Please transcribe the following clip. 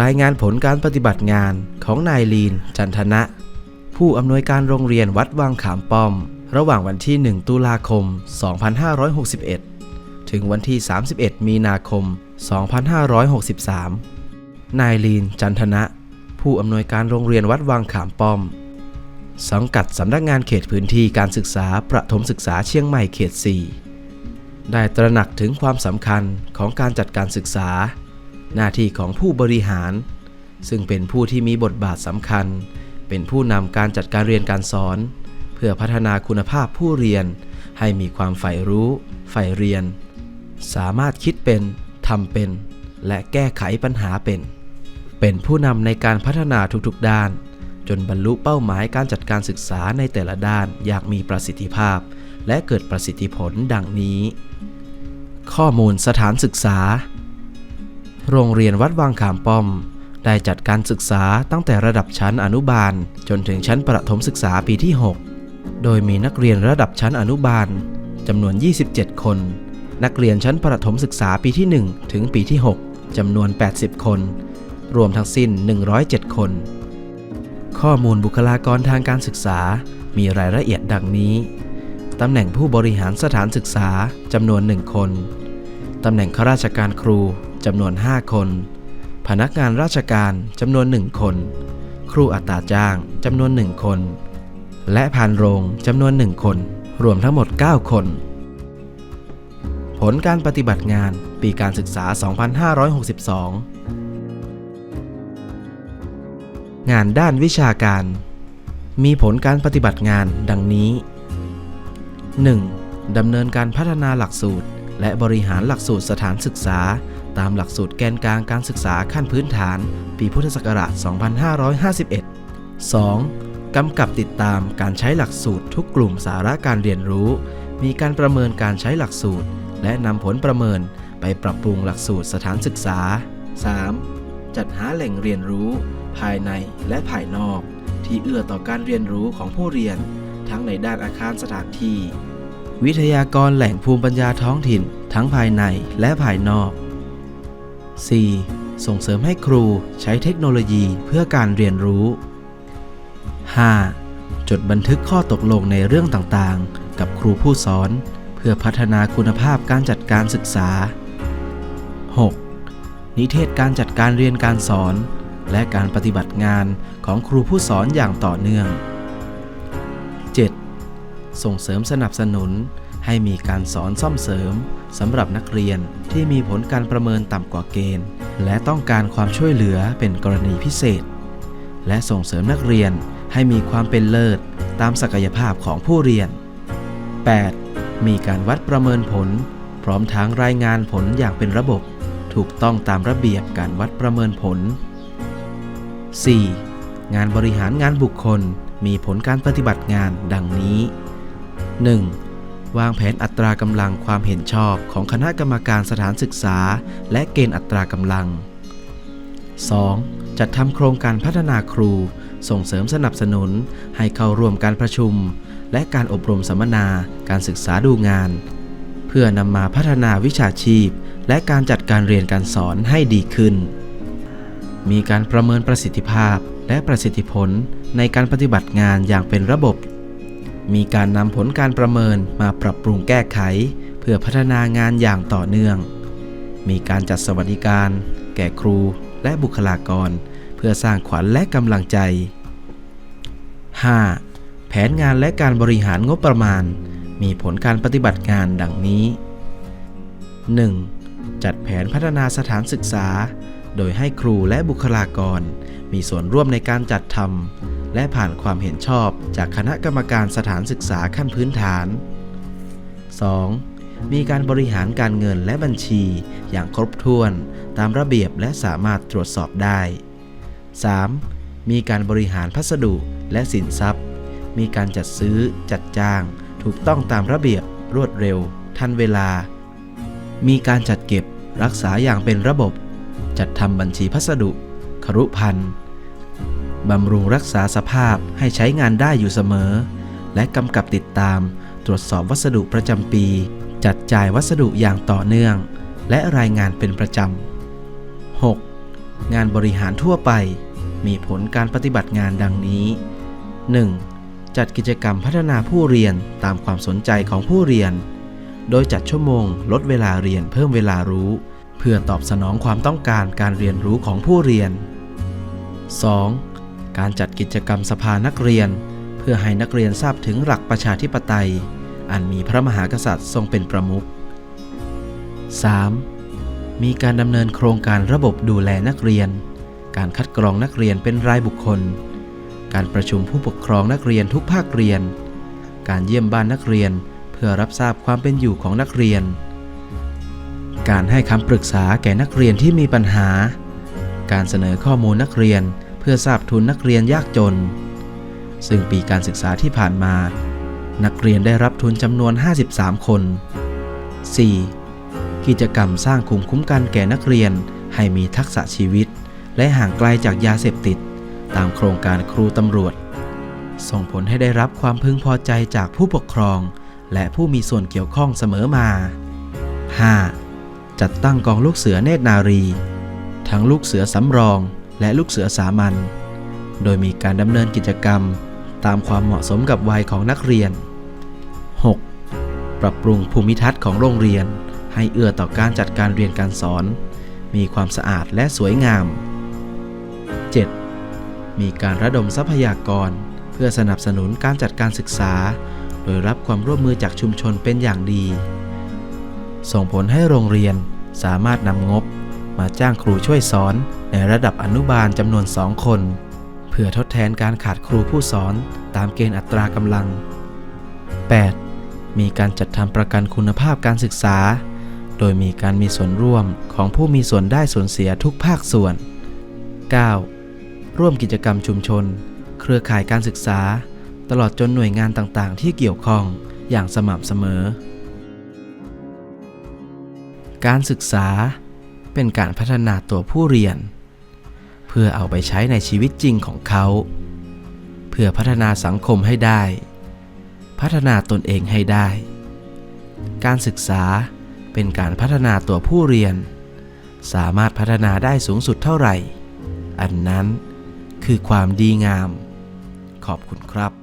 รายงานผลการปฏิบัติงานของนายลีน จันทนะ ผู้อำนวยการโรงเรียนวัดวังขามป้อม ระหว่างวันที่ 1 ตุลาคม 2561 ถึงวันที่ 31 มีนาคม 2563 นายลีน จันทนะ ผู้อำนวยการโรงเรียนวัดวังขามป้อม สังกัดสำนักงานเขตพื้นที่การศึกษาประถมศึกษาเชียงใหม่เขต 4 ได้ตระหนักถึงความสำคัญของการจัดการศึกษา หน้าที่ของผู้บริหาร ซึ่งเป็นผู้ที่มีบทบาทสำคัญ เป็นผู้นำการจัดการเรียนการสอน เพื่อพัฒนาคุณภาพผู้เรียน ให้มีความใฝ่รู้ใฝ่เรียน สามารถคิดเป็นทำเป็น และแก้ไขปัญหาเป็น เป็นผู้นำในการพัฒนาทุกๆด้าน จนบรรลุเป้าหมายการจัดการศึกษาในแต่ละด้านอย่างมีประสิทธิภาพ และเกิดประสิทธิผลดังนี้ ข้อมูลสถานศึกษา โรงเรียนวัดวังขามป้อม ได้จัดการศึกษาตั้งแต่ระดับชั้นอนุบาล จนถึงชั้นประถมศึกษาปีที่ 6 โดยมีนักเรียนระดับชั้นอนุบาลจำนวน 27 คน นักเรียนชั้นประถมศึกษาปีที่ 1 ถึงปีที่ 6จำนวน 80 คน รวมทั้งสิ้น 107 คน ข้อมูลบุคลากรทางการศึกษา มีรายละเอียดดังนี้ตำแหน่งผู้บริหารสถานศึกษาจำนวน 1 คน ตำแหน่งข้าราชการครู จำนวน 5 คน พนักงานราชการจำนวน 1 คน ครูอัตราจ้างจำนวน 1 คน และพานโรงจำนวน 1 คน รวมทั้งหมด 9 คน ผลการปฏิบัติงานปีการศึกษา 2562 งานด้านวิชาการ มีผลการปฏิบัติงานดังนี้ 1. ดำเนินการพัฒนาหลักสูตร และบริหารหลักสูตรสถานศึกษา ตามหลักสูตรแกนกลางการศึกษาขั้นพื้นฐาน ปีพุทธศักราช 2551 2. กำกับติดตามการใช้หลักสูตรทุกกลุ่มสาระการเรียนรู้ มีการประเมินการใช้หลักสูตร และนำผลประเมินไปปรับปรุงหลักสูตรสถานศึกษา 3. จัดหาแหล่งเรียนรู้ ภายในและภายนอก ที่เอื้อต่อการเรียนรู้ของผู้เรียน ทั้งในด้านอาคารสถานที่ วิทยากรแหล่งภูมิปัญญาท้องถิ่น ทั้งภายในและภายนอก 4. ส่งเสริมให้ครูใช้เทคโนโลยีเพื่อการเรียนรู้ 5. จดบันทึกข้อตกลงในเรื่องต่างๆ กับครูผู้สอน เพื่อพัฒนาคุณภาพการจัดการศึกษา 6. นิเทศการจัดการเรียนการสอน และการปฏิบัติงานของครูผู้สอนอย่างต่อเนื่อง 7. ส่งเสริมสนับสนุน ให้มีการสอนซ่อมเสริมสำหรับนักเรียนที่มีผลการประเมินต่ำกว่าเกณฑ์ และต้องการความช่วยเหลือเป็นกรณีพิเศษ และส่งเสริมนักเรียนให้มีความเป็นเลิศตามศักยภาพของผู้เรียน 8. มีการวัดประเมินผล พร้อมทั้งรายงานผลอย่างเป็นระบบ ถูกต้องตามระเบียบการวัดประเมินผล 4. งานบริหารงานบุคคลมีผลการปฏิบัติงานดังนี้ 1. วางแผนอัตรากำลังความเห็นชอบของคณะกรรมการสถานศึกษา และเกณฑ์อัตรากำลัง 2. จัดทำโครงการพัฒนาครู ส่งเสริมสนับสนุน ให้เข้าร่วมการประชุม และการอบรมสัมมนา การศึกษาดูงาน เพื่อนำมาพัฒนาวิชาชีพ และการจัดการเรียนการสอนให้ดีขึ้น มีการประเมินประสิทธิภาพและประสิทธิผลในการปฏิบัติงานอย่างเป็นระบบ มีการนำผลการประเมินมาปรับปรุงแก้ไข เพื่อพัฒนางานอย่างต่อเนื่อง มีการจัดสวัสดิการ แก่ครูและบุคลากร เพื่อสร้างขวัญและกำลังใจ 5. แผนงานและการบริหารงบประมาณ มีผลการปฏิบัติงานดังนี้ 1. จัดแผนพัฒนาสถานศึกษา โดยให้ครูและบุคลากร มีส่วนร่วมในการจัดทำ และผ่านความเห็นชอบจากคณะกรรมการสถานศึกษาขั้นพื้นฐาน 2. มีการบริหารการเงินและบัญชีอย่างครบถ้วนตามระเบียบและสามารถตรวจสอบได้ 3. มีการบริหารพัสดุและสินทรัพย์ มีการจัดซื้อ จัดจ้าง ถูกต้องตามระเบียบ รวดเร็ว ทันเวลา มีการจัดเก็บรักษาอย่างเป็นระบบ จัดทำบัญชีพัสดุ ครุพันธ์ บำรุงรักษาสภาพให้ใช้งานได้อยู่เสมอ และกำกับติดตาม ตรวจสอบวัสดุประจำปี จัดจ่ายวัสดุอย่างต่อเนื่อง และรายงานเป็นประจำ 6. งานบริหารทั่วไป มีผลการปฏิบัติงานดังนี้ 1. จัดกิจกรรมพัฒนาผู้เรียนตามความสนใจของผู้เรียน โดยจัดชั่วโมง ลดเวลาเรียนเพิ่มเวลารู้ เพื่อตอบสนองความต้องการการเรียนรู้ของผู้เรียน 2. การจัดกิจกรรมสภานักเรียน เพื่อให้นักเรียนทราบถึงหลักประชาธิปไตย อันมีพระมหากษัตริย์ทรงเป็นประมุข 3. มีการดำเนินโครงการระบบดูแลนักเรียน การคัดกรองนักเรียนเป็นรายบุคคล การประชุมผู้ปกครองนักเรียนทุกภาคเรียน การเยี่ยมบ้านนักเรียนเพื่อรับทราบความเป็นอยู่ของนักเรียน การให้คำปรึกษาแก่นักเรียนที่มีปัญหา การเสนอข้อมูลนักเรียน เพื่อทราบทุนนักเรียนยากจน ซึ่งปีการศึกษาที่ผ่านมา นักเรียนได้รับทุนจำนวน 53 คน 4. กิจกรรมสร้างภูมิคุ้มกันแก่นักเรียนให้มีทักษะชีวิต และห่างไกลจากยาเสพติด ตามโครงการครูตำรวจ ส่งผลให้ได้รับความพึงพอใจจากผู้ปกครอง และผู้มีส่วนเกี่ยวข้องเสมอมา 5. จัดตั้งกองลูกเสือเนตรนารี ทั้งลูกเสือสำรอง และลูกเสือสามัญ โดยมีการดำเนินกิจกรรม ตามความเหมาะสมกับวัยของนักเรียน 6. ปรับปรุงภูมิทัศน์ของโรงเรียน ให้เอื้อต่อการจัดการเรียนการสอน มีความสะอาดและสวยงาม 7. มีการระดมทรัพยากร เพื่อสนับสนุนการจัดการศึกษา โดยรับความร่วมมือจากชุมชนเป็นอย่างดี ส่งผลให้โรงเรียนสามารถนำงบ มาจ้างครูช่วยสอนในระดับอนุบาลจำนวนสองคน เพื่อทดแทนการขาดครูผู้สอนตามเกณฑ์อัตรากำลัง 8. มีการจัดทำประกันคุณภาพการศึกษา โดยมีการมีส่วนร่วมของผู้มีส่วนได้ส่วนเสียทุกภาคส่วน 9. ร่วมกิจกรรมชุมชน เครือข่ายการศึกษา ตลอดจนหน่วยงานต่างๆ ที่เกี่ยวข้องอย่างสม่ำเสมอ การศึกษา เป็นการพัฒนาตัวผู้เรียน เพื่อเอาไปใช้ในชีวิตจริงของเขา เพื่อพัฒนาสังคมให้ได้ พัฒนาตนเองให้ได้ การศึกษาเป็นการพัฒนาตัวผู้เรียน สามารถพัฒนาได้สูงสุดเท่าไหร่ อันนั้นคือความดีงาม ขอบคุณครับ